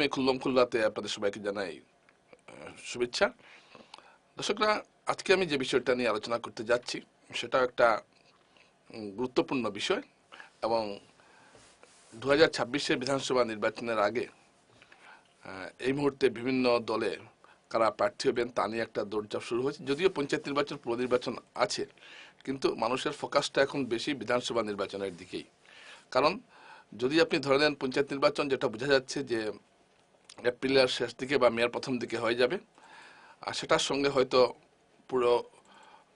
প্রথমে খুল্লম, খুল্লাতে আপনাদের সবাইকে জানাই শুভেচ্ছা। দর্শকরা, আজকে আমি যে বিষয়টা নিয়ে আলোচনা করতে যাচ্ছি, সেটা একটা গুরুত্বপূর্ণ বিষয় এবং দু হাজার ছাব্বিশের বিধানসভা নির্বাচনের আগে এই মুহূর্তে বিভিন্ন দলে কারা প্রার্থী হবেন তা নিয়ে একটা দৌড়চাপ শুরু হয়েছে। যদিও পঞ্চায়েত নির্বাচন পুরো নির্বাচন আছে, কিন্তু মানুষের ফোকাসটা এখন বেশি বিধানসভা নির্বাচনের দিকেই। কারণ, যদি আপনি ধরে নেন পঞ্চায়েত নির্বাচন, যেটা বোঝা যাচ্ছে যে এপ্রিলের শেষ দিকে বা মেয়ের প্রথম দিকে হয়ে যাবে। আর সেটার সঙ্গে হয়তো পুরো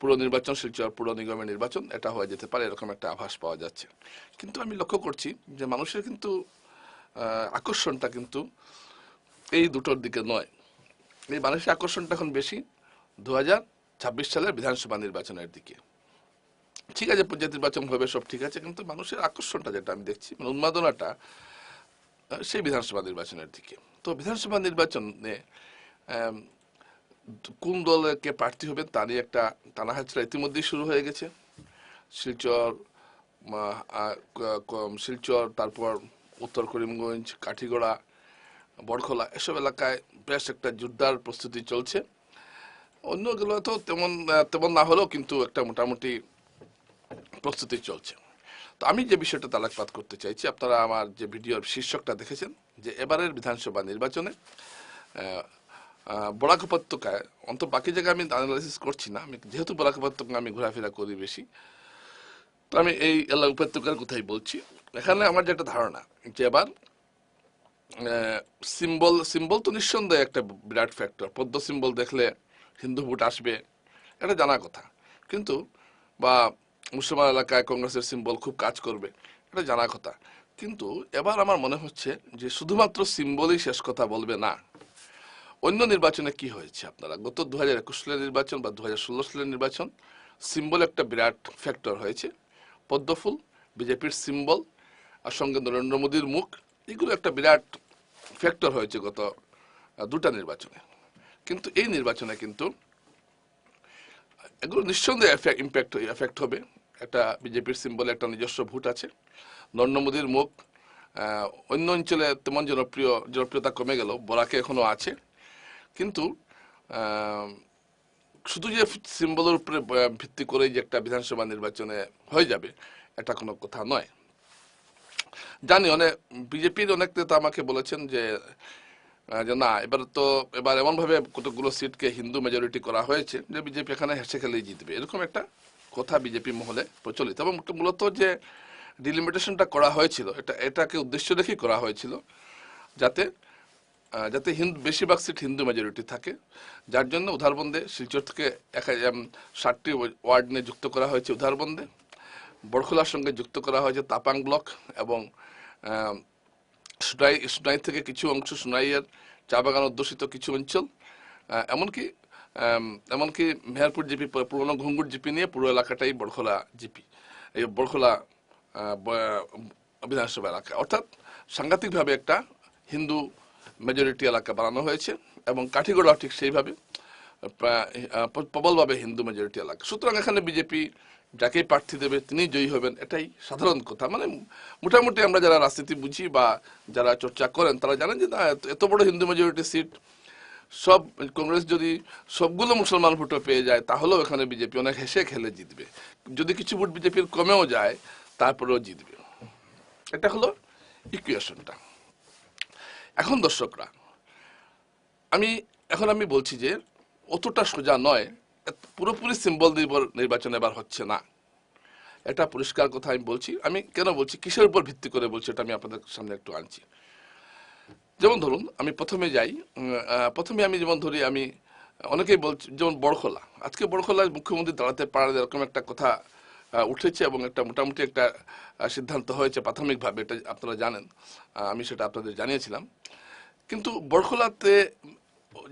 পুরো নির্বাচন, শিলচর পুরো নিগমের নির্বাচন, এটা হয়ে যেতে পারে, এরকম একটা আভাস পাওয়া যাচ্ছে। কিন্তু আমি লক্ষ্য করছি যে মানুষের কিন্তু আকর্ষণটা কিন্তু এই দুটোর দিকে নয়। এই মানুষের আকর্ষণটা এখন বেশি দু হাজার ছাব্বিশ সালের বিধানসভা নির্বাচনের দিকে। ঠিক আছে পঞ্চায়েত নির্বাচন হবে, সব ঠিক আছে, কিন্তু মানুষের আকর্ষণটা যেটা আমি দেখছি মানে উন্মাদনাটা সেই বিধানসভা নির্বাচনের দিকে। তো বিধানসভা নির্বাচনে কোন দলকে প্রার্থী হবে তা নিয়ে একটা টানাহাচড়া ইতিমধ্যেই শুরু হয়ে গেছে। শিলচর শিলচর, তারপর উত্তর করিমগঞ্জ, কাঠিগড়া বড়খোলা এসব এলাকায় বেশ একটা জোরদার প্রস্তুতি চলছে। অন্যগুলো তো তেমন তেমন না হলেও কিন্তু একটা মোটামুটি প্রস্তুতি চলছে। তো আমি যে বিষয়টা তালাকপাত করতে চাইছি, আপনারা আমার যে ভিডিওর শীর্ষকটা দেখেছেন যে এবারের বিধানসভা নির্বাচনে বরাক উপত্যকায় অন্ত বাকি জায়গায় আমি অ্যানালাইসিস করছি না, আমি যেহেতু বরাক উপত্যকা আমি ঘোরাফেরা করি বেশি, তো আমি এই এলাকা উপত্যকার কথাই বলছি। এখানে আমার যেটা ধারণা যে এবার সিম্বল সিম্বল তো নিঃসন্দেহে একটা বিরাট ফ্যাক্টর পদ্ম সিম্বল দেখলে হিন্দু ভোট আসবে, এটা জানা কথা। কিন্তু, বা মুসলমান এলাকায় কংগ্রেসের সিম্বল খুব কাজ করবে, এটা জানা কথা। কিন্তু এবার আমার মনে হচ্ছে যে শুধুমাত্র সিম্বলই শেষ কথা বলবে না। অন্য নির্বাচনে কি হয়েছে আপনারা? গত দু হাজার একুশ সালের নির্বাচন বা দু হাজার ষোলো সালের নির্বাচন, সিম্বল একটা বিরাট ফ্যাক্টর হয়েছে। পদ্মফুল, বিজেপির সিম্বল, আর সঙ্গে নরেন্দ্র মোদীর মুখ, এগুলো একটা বিরাট ফ্যাক্টর হয়েছে গত দুটা নির্বাচনে। কিন্তু এই নির্বাচনে কিন্তু এগুলো নিঃসন্দেহে ইম্প্যাক্ট এফেক্ট হবে। একটা বিজেপির সিম্বলে একটা নিজস্ব ভোট আছে। নরেন্দ্র মোদীর মুখ অন্য অঞ্চলে তেমন জনপ্রিয়, জনপ্রিয়তা কমে গেল, বরাকে এখনও আছে। কিন্তু শুধু যে সিম্বলের উপরে ভিত্তি করেই যে একটা বিধানসভা নির্বাচনে হয়ে যাবে, এটা কোনো কথা নয়। জানি, অনেক বিজেপির অনেক নেতা আমাকে বলেছেন যে যে না, এবার তো, এবার এমন ভাবে কতগুলো সিটকে হিন্দু মেজরিটি করা হয়েছে যে বিজেপি এখানে হেসে খেলেই জিতবে। এরকম একটা কথা বিজেপি মহলে প্রচলিত। এবং মূলত যে ডিলিমিটেশনটা করা হয়েছিল এটা এটাকে উদ্দেশ্য রেখেই করা হয়েছিল যাতে যাতে হিন্দু বেশিরভাগ সিট হিন্দু মেজরিটি থাকে যার জন্য উধারবন্দে শিলচর থেকে এক ষাটটি ওয়ার্ড নিয়ে যুক্ত করা হয়েছে উধারবন্দে বড়খোলার সঙ্গে যুক্ত করা হয়েছে তাপাং ব্লক এবং সুনাই সুনাই থেকে কিছু অংশ সুনাইয়ের চা বাগান অধ্যুষিত কিছু অঞ্চল এমনকি এমনকি মেহেরপুর জিপি পুরনো ঘুঙ্গুর জিপি নিয়ে পুরো এলাকাটাই বড়খোলা জিপি এই বড়খোলা আহ, ব- বিধানসভা এলাকা। অর্থাৎ সাংঘাতিকভাবে একটা হিন্দু মেজরিটি এলাকা বানানো হয়েছে এবং কাঠিগড়া ঠিক সেইভাবে প্রবলভাবে হিন্দু মেজরিটি এলাকা। সুতরাং এখানে বিজেপি যাকেই প্রার্থী দেবে তিনি জয়ী হবেন, এটাই সাধারণ কথা। মানে মোটামুটি আমরা যারা রাজনীতি বুঝি বা যারা চর্চা করেন, তারা জানেন যে না, এত বড় হিন্দু মেজরিটি সিট সব কংগ্রেস যদি সবগুলো মুসলমান ভোটও পেয়ে যায়, তাহলেও এখানে বিজেপি অনেক হেসে খেলে জিতবে। যদি কিছু ভোট বিজেপির কমেও যায় তারপরেও জিতবে। এটা হলো ইকুয়েশনটা এখন দর্শকরা, আমি, এখন আমি বলছি যে, অতটা সোজা নয় পুরোপুরি সিম্বল নির্ভর, নির্বাচন এবার হচ্ছে না। এটা পরিষ্কার কথা আমি বলছি। আমি কেন বলছি? কিসের উপর ভিত্তি করে বলছি? এটা আমি আপনাদের সামনে একটু আনছি। যেমন ধরুন, আমি প্রথমে যাই প্রথমে আমি যেমন ধরি, আমি অনেকেই বলছি, যেমন বড়খোলা। আজকে বড়খোলায় মুখ্যমন্ত্রী দাঁড়াতে পারে এরকম একটা কথা উঠেছে এবং একটা মোটামুটি একটা সিদ্ধান্ত হয়েছে প্রাথমিকভাবে, এটা আপনারা জানেন। আমি সেটা আপনাদের জানিয়েছিলাম। কিন্তু বড়খোলাতে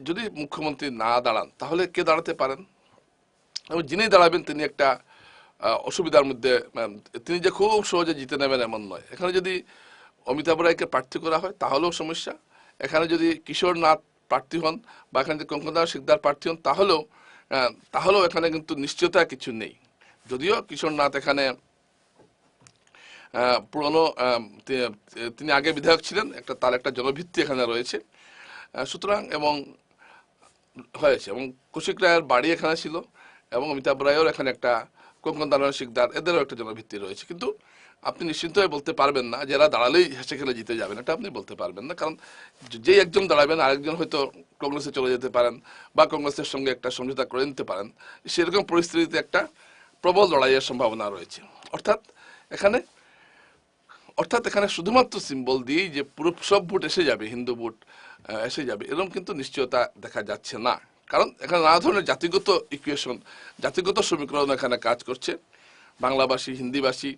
যদি মুখ্যমন্ত্রী না দাঁড়ান, তাহলে কে দাঁড়াতে পারেন? এবং যিনি দাঁড়াবেন, তিনি একটা অসুবিধার মধ্যে তিনি যে খুব সহজে জিতে নেবেন এমন নয়। এখানে যদি অমিতাভ রায়কে প্রার্থী করা হয়, তাহলেও সমস্যা। এখানে যদি কিশোর নাথ প্রার্থী হন বা এখানে যদি কঙ্কনদার শিকদার প্রার্থী হন, তাহলেও তাহলেও এখানে কিন্তু নিশ্চয়তা কিছু নেই। যদিও কিশোরনাথ এখানে পুরনো তিনি আগে বিধায়ক ছিলেন, একটা, তার একটা জনভিত্তি এখানে রয়েছে। সুতরাং এবং হয়েছে, এবং কৌশিক রায়ের বাড়ি এখানে ছিল, এবং অমিতাভ রায়ের এখানে একটা কোঙ্কন দানার শিকদার, এদেরও একটা জনভিত্তি রয়েছে। কিন্তু আপনি নিশ্চিন্তভাবে বলতে পারবেন না যারা দাঁড়ালেই হেসে খেলে জিতে যাবেন, এটা আপনি বলতে পারবেন না। কারণ যেই একজন দাঁড়াবেন, আরেকজন হয়তো কংগ্রেসে চলে যেতে পারেন, বা কংগ্রেসের সঙ্গে একটা সমঝোতা করে নিতে পারেন। সেরকম পরিস্থিতিতে একটা প্রবল লড়াইয়ের সম্ভাবনা রয়েছে। অর্থাৎ এখানে অর্থাৎ এখানে শুধুমাত্র সিম্বল দিয়েই যে সব ভোট এসে যাবে, হিন্দু ভোট এসে যাবে, এরকম কিন্তু নিশ্চয়তা দেখা যাচ্ছে না। কারণ এখানে নানা ধরনের জাতিগত ইকুয়েশন জাতিগত সমীকরণ এখানে কাজ করছে। বাংলাভাষী, হিন্দিভাষী,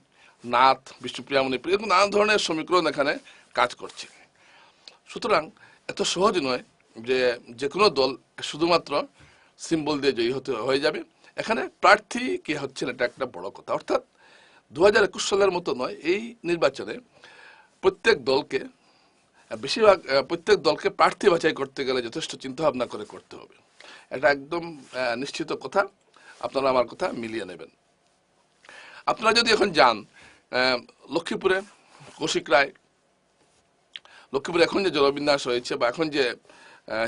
নাথ, বিষ্ণুপ্রিয়া মণিপুর, এরকম নানা ধরনের সমীকরণ এখানে কাজ করছে। সুতরাং এত সহজ নয় যে যে কোনো দল শুধুমাত্র সিম্বল দিয়ে জয়ী হতে, হয়ে যাবে। এখানে প্রার্থী কে হচ্ছেন এটা একটা বড় কথা। অর্থাৎ দু হাজার একুশ সালের মতো নয়, এই নির্বাচনে প্রত্যেক দলকে, বেশিরভাগ প্রত্যেক দলকে প্রার্থী বাছাই করতে গেলে যথেষ্ট চিন্তা ভাবনা করে করতে হবে। এটা একদম নিশ্চিত কথা। আপনারা আমার কথা মিলিয়ে নেবেন। আপনারা যদি এখন যান লক্ষ্মীপুরে, কৌশিক রায়, লক্ষ্মীপুরে এখন যে জলবিন্যাস হয়েছে বা এখন যে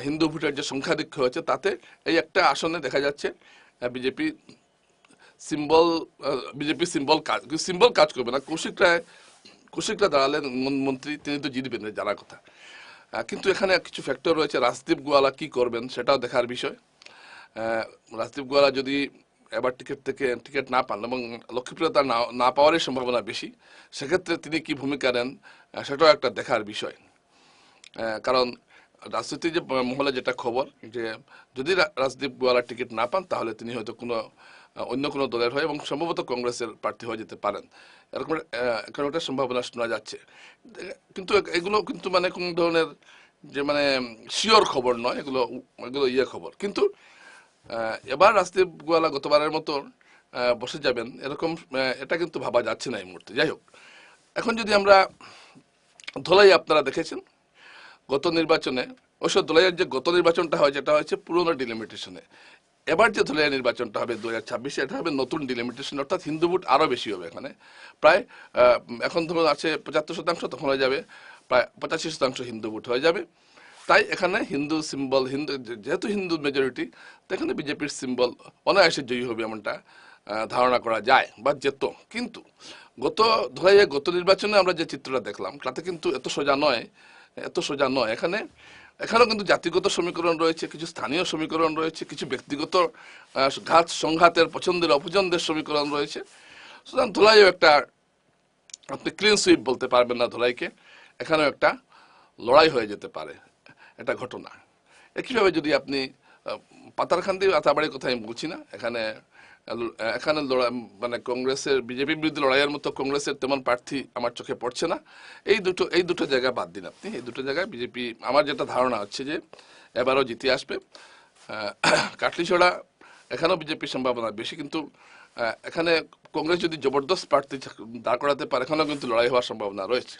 হিন্দু ভোটের যে সংখ্যাধিক্য হয়েছে, তাতে এই একটা আসনে দেখা যাচ্ছে বিজেপি সিম্বল বিজেপি সিম্বল কাজ সিম্বল কাজ করবে না। কৌশিক রায় কৌশিক রায় দাঁড়ালেন মন্ত্রী, তিনি তো জিতবেন জানার কথা। কিন্তু এখানে কিছু ফ্যাক্টর রয়েছে। রাজদীপ গোয়ালা কি করবেন সেটাও দেখার বিষয়। রাজদীপ গোয়ালা যদি এবার টিকিট থেকে টিকিট না পান, এবং লক্ষ্মীপুরে তার না- না পাওয়ারই সম্ভাবনা বেশি, সেক্ষেত্রে তিনি কি ভূমিকা নেন সেটাও একটা দেখার বিষয়। কারণ রাজনীতি যে মহলে যেটা খবর, যে যদি রাজদীপ গোয়ালা টিকিট না পান, তাহলে তিনি হয়তো কোনো অন্য কোনো দলের হয় এবং সম্ভবত কংগ্রেসের প্রার্থী হয়ে যেতে পারেন। এরকম এরকম একটা সম্ভাবনা শোনা যাচ্ছে। কিন্তু এগুলো কিন্তু মানে কোন ধরনের যে মানে শিওর খবর নয়, এগুলো এগুলো ইয়ে খবর। কিন্তু এবার রাজদীপ গোয়ালা গতবারের মতো বসে যাবেন, এরকম এটা কিন্তু ভাবা যাচ্ছে না এই মুহূর্তে। যাই হোক, এখন যদি আমরা ধলাই আপনারা দেখেছেন গত নির্বাচনে, অবশ্য দোলাইয়ের যে গত নির্বাচনটা হয়, যেটা হয়েছে পুরোনো ডিলিমিটেশনে এবার যে ধোলাইয়ের নির্বাচনটা হবে দু হাজার এটা হবে নতুন ডিলিমিটেশন অর্থাৎ হিন্দু ভোট আরও বেশি হবে এখানে। প্রায় এখন ধরুন আছে পঁচাত্তর শতাংশ, তখন হয়ে যাবে প্রায় পঁচাশি শতাংশ হিন্দু ভোট হয়ে যাবে। তাই এখানে হিন্দু সিম্বল হিন্দু, যেহেতু হিন্দু মেজরিটি তো এখানে বিজেপির সিম্বল অনায়াসে জয়ী হবে এমনটা ধারণা করা যায় বা যেত। কিন্তু গত ধরাইয়ে গত নির্বাচনে আমরা যে চিত্রটা দেখলাম, তাতে কিন্তু এত সোজা নয়। এত সোজা নয়। এখানে, এখানেও কিন্তু জাতিগত সমীকরণ রয়েছে, কিছু স্থানীয় সমীকরণ রয়েছে, কিছু ব্যক্তিগত ঘাত সংঘাতের পছন্দের, অপছন্দের সমীকরণ রয়েছে। সুতরাং ধোলাইও একটা, আপনি ক্লিন সুইপ বলতে পারবেন না ধোলাইকে। এখানেও একটা লড়াই হয়ে যেতে পারে এটা ঘটনা। একইভাবে যদি আপনি পাতারখান্দি, আতাবাড়ির কথা আমি বলছি না, এখানে এখানে লড়াই মানে কংগ্রেসের বিজেপির বিরুদ্ধে লড়াইয়ের মতো কংগ্রেসের তেমন প্রার্থী আমার চোখে পড়ছে না। এই দুটো এই দুটো জায়গা বাদ দিন আপনি। এই দুটো জায়গায় বিজেপি, আমার যেটা ধারণা হচ্ছে যে এবারও জিতে আসবে। কাটলিছড়া, এখানেও বিজেপির সম্ভাবনা বেশি, কিন্তু এখানে কংগ্রেস যদি জবরদস্ত প্রার্থী দাঁড় করাতে পারে, এখানেও কিন্তু লড়াই হওয়ার সম্ভাবনা রয়েছে।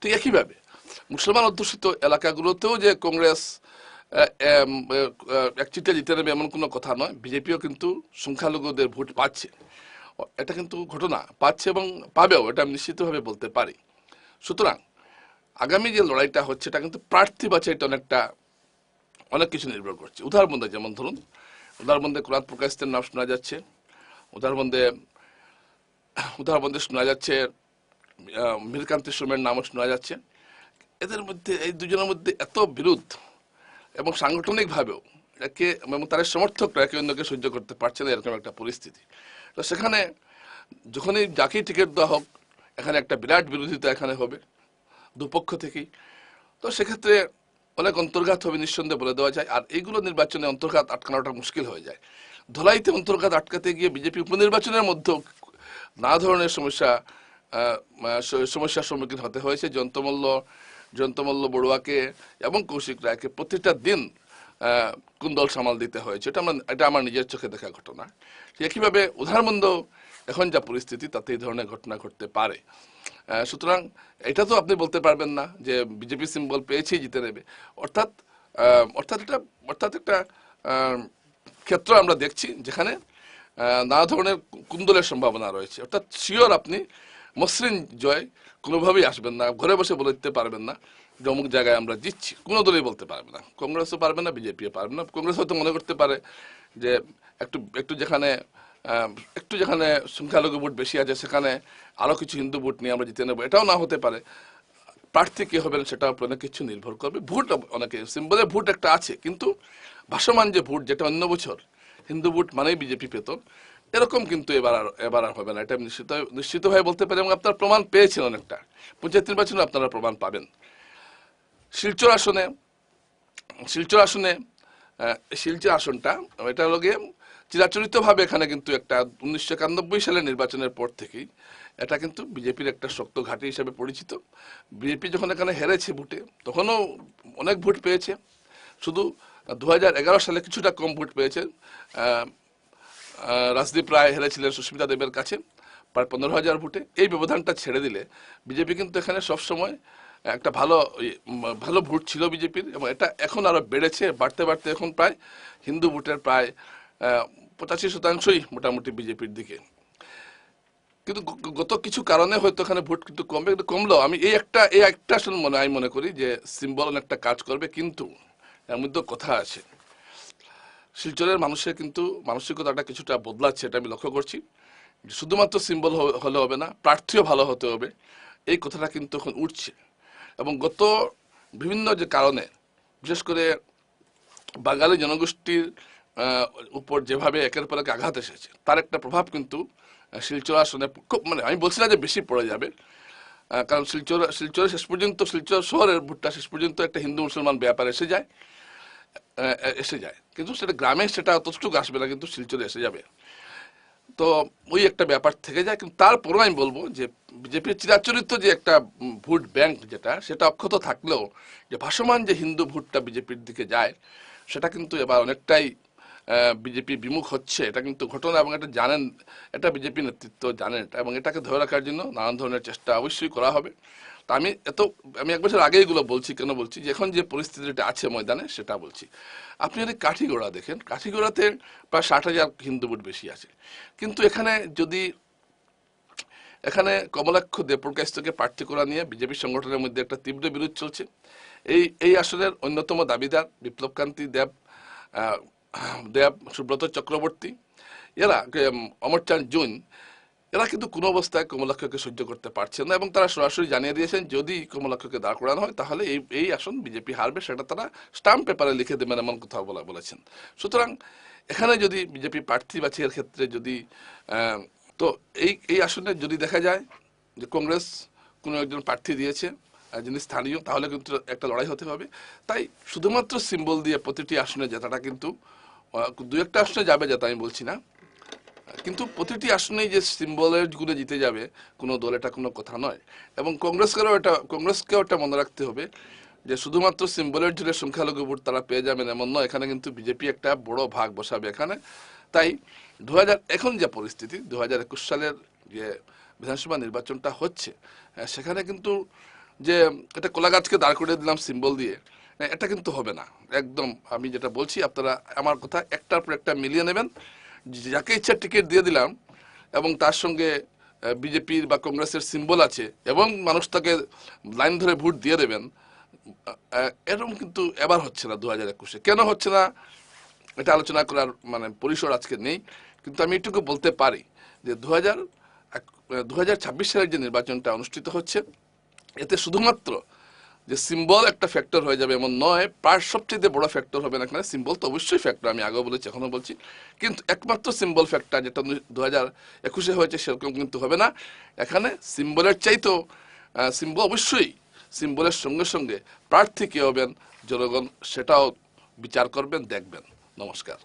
ঠিক একইভাবে, মুসলমান অধ্যুষিত এলাকাগুলোতেও যে কংগ্রেস একচিটে জিতে এমন কোনো কথা নয়। বিজেপিও কিন্তু সংখ্যালঘুদের ভোট পাচ্ছে। এটা কিন্তু ঘটনা। পাচ্ছে এবং পাবেও, এটা আমি নিশ্চিতভাবে বলতে পারি। সুতরাং আগামী যে লড়াইটা হচ্ছে, এটা কিন্তু প্রার্থী বাছাইটা অনেকটা, অনেক কিছু নির্ভর করছে। উদাহরণবন্ধে যেমন ধরুন উদাহরণবন্ধে কোরআন প্রকাশিতের নাম শোনা যাচ্ছে উদাহরণবন্ধে উদাহরণবন্ধে শোনা যাচ্ছে মীরকান্তি সোমের নামও শোনা যাচ্ছে। এদের মধ্যে, এই দুজনের মধ্যে এত বিরোধ এবং সাংগঠনিকভাবেও একে এবং তাদের সমর্থকরা একে অন্যকে সহ্য করতে পারছে না, এরকম একটা পরিস্থিতি। তো সেখানে যখনই যাকেই টিকিট দেওয়া হোক, এখানে একটা বিরাট বিরোধিতা এখানে হবে, দুপক্ষ থেকেই। তো সেক্ষেত্রে অনেক অন্তর্ঘাত হবে নিঃসন্দেহে বলে দেওয়া যায়, আর এইগুলো নির্বাচনে অন্তর্ঘাত আটকানোটা মুশকিল হয়ে যায়। ধলাইতে অন্তর্ঘাত আটকাতে গিয়ে বিজেপি উপনির্বাচনের মধ্যেও নানা ধরনের সমস্যা সমস্যার সম্মুখীন হতে হয়েছে। জয়ন্তমল্ল জয়ন্তমল্ল বড়ুয়াকে এবং কৌশিক রায়কে প্রতিটা দিন কুন্দল সামাল দিতে হয়েছে এটা আমার এটা আমার নিজের চোখে দেখা ঘটনা। একইভাবে উদাহরণবন্ধ এখন যা পরিস্থিতি, তাতে এই ধরনের ঘটনা ঘটতে পারে। সুতরাং এটা তো আপনি বলতে পারবেন না যে বিজেপি সিম্বল পেয়েছি জিতে নেবে। অর্থাৎ অর্থাৎ এটা, অর্থাৎ একটা ক্ষেত্র আমরা দেখছি যেখানে নানা ধরনের কুন্দলের সম্ভাবনা রয়েছে। অর্থাৎ শিওর আপনি মসৃণ জয় কোনোভাবেই আসবেন না, ঘরে বসে বলে দিতে পারবেন না যে অমুক জায়গায় আমরা জিতছি, কোনো দলই বলতে পারবে না। কংগ্রেসও পারবে না, বিজেপিও পারবে না। কংগ্রেস হয়তো মনে করতে পারে যে একটু একটু যেখানে একটু যেখানে সংখ্যালঘু ভোট বেশি আছে, সেখানে আরও কিছু হিন্দু ভোট নিয়ে আমরা জিতে নেব, এটাও না হতে পারে। প্রার্থী কে হবেন সেটা অনেক কিছু নির্ভর করবে। ভোট অনেকে, সিম্বলে ভোট একটা আছে, কিন্তু ভাসমান যে ভোট, যেটা অন্য বছর, হিন্দু ভোট মানেই বিজেপি পেত এরকম কিন্তু এবার আর এবার আর হবে না। এটা নিশ্চিত নিশ্চিতভাবে বলতে পারি এবং আপনারা প্রমাণ পেয়েছেন অনেকটা। পঞ্চায়েত নির্বাচনে আপনারা প্রমাণ পাবেন। শিলচর আসনে শিলচর আসনে শিলচর আসনটা, এটা হলো গিয়ে চিরাচরিতভাবে এখানে কিন্তু একটা উনিশশো একানব্বই সালের নির্বাচনের পর থেকেই এটা কিন্তু বিজেপির একটা শক্ত ঘাঁটি হিসেবে পরিচিত। বিজেপি যখন এখানে হেরেছে ভোটে, তখনও অনেক ভোট পেয়েছে। শুধু দু হাজার এগারো সালে কিছুটা কম ভোট পেয়েছে। রাজদীপ রায় হেরেছিলেন সুস্মিতা দেবের কাছে, প্রায় পনেরো হাজার ভোটে। এই ব্যবধানটা ছেড়ে দিলে বিজেপি কিন্তু এখানে সবসময় একটা ভালো ভালো ভোট ছিল বিজেপির এবং এটা এখন আরও বেড়েছে, বাড়তে বাড়তে এখন প্রায় হিন্দু ভোটের প্রায় পঁচাশি শতাংশই মোটামুটি বিজেপির দিকে। কিন্তু গত কিছু কারণে হয়তো এখানে ভোট কিন্তু কমবে, কিন্তু কমলেও আমি এই একটা এই একটা আসলে মনে, আমি মনে করি যে সিম্বল অনেকটা কাজ করবে, কিন্তু এর মধ্যে কথা আছে। শিলচরের মানুষের কিন্তু মানসিকতাটা কিছুটা বদলাচ্ছে এটা আমি লক্ষ্য করছি। শুধুমাত্র সিম্বল হলে হবে না, প্রার্থীও ভালো হতে হবে, এই কথাটা কিন্তু এখন উঠছে। এবং গত বিভিন্ন যে কারণে, বিশেষ করে বাঙালি জনগোষ্ঠীর উপর যেভাবে একের পর এক আঘাত এসেছে, তার একটা প্রভাব কিন্তু শিলচর আসনে খুব মানে আমি বলছি না যে বেশি পড়ে যাবে কারণ শিলচর শিলচরে শেষ পর্যন্ত, শিলচর শহরের ভোটটা শেষ পর্যন্ত একটা হিন্দু মুসলমান ব্যাপার এসে যায় এসে যায়। কিন্তু সেটা গ্রামে সেটা অতটুকু আসবে না, কিন্তু শিলচরে এসে যাবে। তো ওই একটা ব্যাপার থেকে যায়, কিন্তু তারপরেও আমি বলব যে বিজেপির চিরাচরিত যে একটা ভোট ব্যাংক যেটা, সেটা অক্ষত থাকলেও যে ভাসমান যে হিন্দু ভোটটা বিজেপির দিকে যায়, সেটা কিন্তু এবার অনেকটাই বিজেপি বিমুখ হচ্ছে। এটা কিন্তু ঘটনা এবং এটা জানেন, এটা বিজেপি নেতৃত্ব জানেন। এটা এবং এটাকে ধরে রাখার জন্য নানান ধরনের চেষ্টা অবশ্যই করা হবে। তা আমি এত, আমি এক বছর আগেই এগুলো বলছি, কেন বলছি? যে এখন যে পরিস্থিতিটা আছে ময়দানে, সেটা বলছি। আপনি যদি কাঠিগোড়া দেখেন, কাঠিগোড়াতে প্রায় ষাট হাজার হিন্দু ভোট বেশি আছে। কিন্তু এখানে যদি, এখানে কমলাক্ষ দেবপ্রকাশকে প্রার্থী করা নিয়ে বিজেপি সংগঠনের মধ্যে একটা তীব্র বিরোধ চলছে, এই এই আসনের অন্যতম দাবিদার বিপ্লবকান্তি দেব দেব সুব্রত চক্রবর্তী। এরা অমরচাঁদ জৈন এরা কিন্তু কোনো অবস্থায় কমলাক্ষকে সহ্য করতে পারছেন না এবং তারা সরাসরি জানিয়ে দিয়েছেন, যদি কমলাক্ষকে দাঁড় করানো হয়, তাহলে এই এই আসন বিজেপি হারবে, সেটা তারা স্টাম্প পেপারে লিখে দেবেন এমন কথা বলা, বলেছেন। সুতরাং এখানে যদি বিজেপি প্রার্থী বাছাইয়ের ক্ষেত্রে যদি তো এই এই আসনে যদি দেখা যায় যে কংগ্রেস কোনো একজন প্রার্থী দিয়েছে যিনি স্থানীয়, তাহলে কিন্তু একটা লড়াই হতে হবে। তাই শুধুমাত্র সিম্বল দিয়ে প্রতিটি আসনে জেতাটা কিন্তু দু একটা আসনে যাবে যেটা আমি বলছি না। কিন্তু প্রতিটি আসনেই যে সিম্বলেরগুলো জিতে যাবে, কোনো দল এটা কোনো কথা নয়। এবং কংগ্রেসকেও এটা কংগ্রেসকেও এটা মনে রাখতে হবে যে শুধুমাত্র সিম্বলের জুড়ে সংখ্যালঘু ভোট তারা পেয়ে যাবেন এমন নয়, এখানে কিন্তু বিজেপি একটা বড় ভাগ বসাবে এখানে। তাই দু হাজার এখন যে পরিস্থিতি দু একুশ সালের যে বিধানসভা নির্বাচনটা হচ্ছে সেখানে কিন্তু যে এটা কলা গাছকে দাঁড় করে দিলাম সিম্বল দিয়ে এটা কিন্তু হবে না। একদম আমি যেটা বলছি, আপনারা আমার কথা একটার পর একটা মিলিয়ে নেবেন। যাকে ইচ্ছা টিকিট দিয়ে দিলাম, এবং তার সঙ্গে বিজেপির বা কংগ্রেসের সিম্বল আছে, এবং মানুষ তাকে লাইন ধরে ভোট দিয়ে দেবেন এরকম কিন্তু এবার হচ্ছে না দু হাজার একুশে। কেন হচ্ছে না? এটা আলোচনা করার মানে পরিসর আজকে নেই, কিন্তু আমি এটুকু বলতে পারি যে দু হাজার দু হাজার সালের যে নির্বাচনটা অনুষ্ঠিত হচ্ছে, এতে শুধুমাত্র যে সিম্বল একটা ফ্যাক্টর হয়ে যাবে এমন নয়, প্রায় সবচেয়ে বড় ফ্যাক্টর হবে না এখানে। সিম্বল তো অবশ্যই ফ্যাক্টর আমি আগেও বলেছি, এখনও বলছি। কিন্তু একমাত্র সিম্বল ফ্যাক্টর যেটা দু হাজার একুশে হয়েছে সেরকম কিন্তু হবে না। এখানে সিম্বলের চাইতেও সিম্বল অবশ্যই সিম্বলের সঙ্গে সঙ্গে প্রার্থী কে হবেন জনগণ, সেটাও বিচার করবেন, দেখবেন। নমস্কার।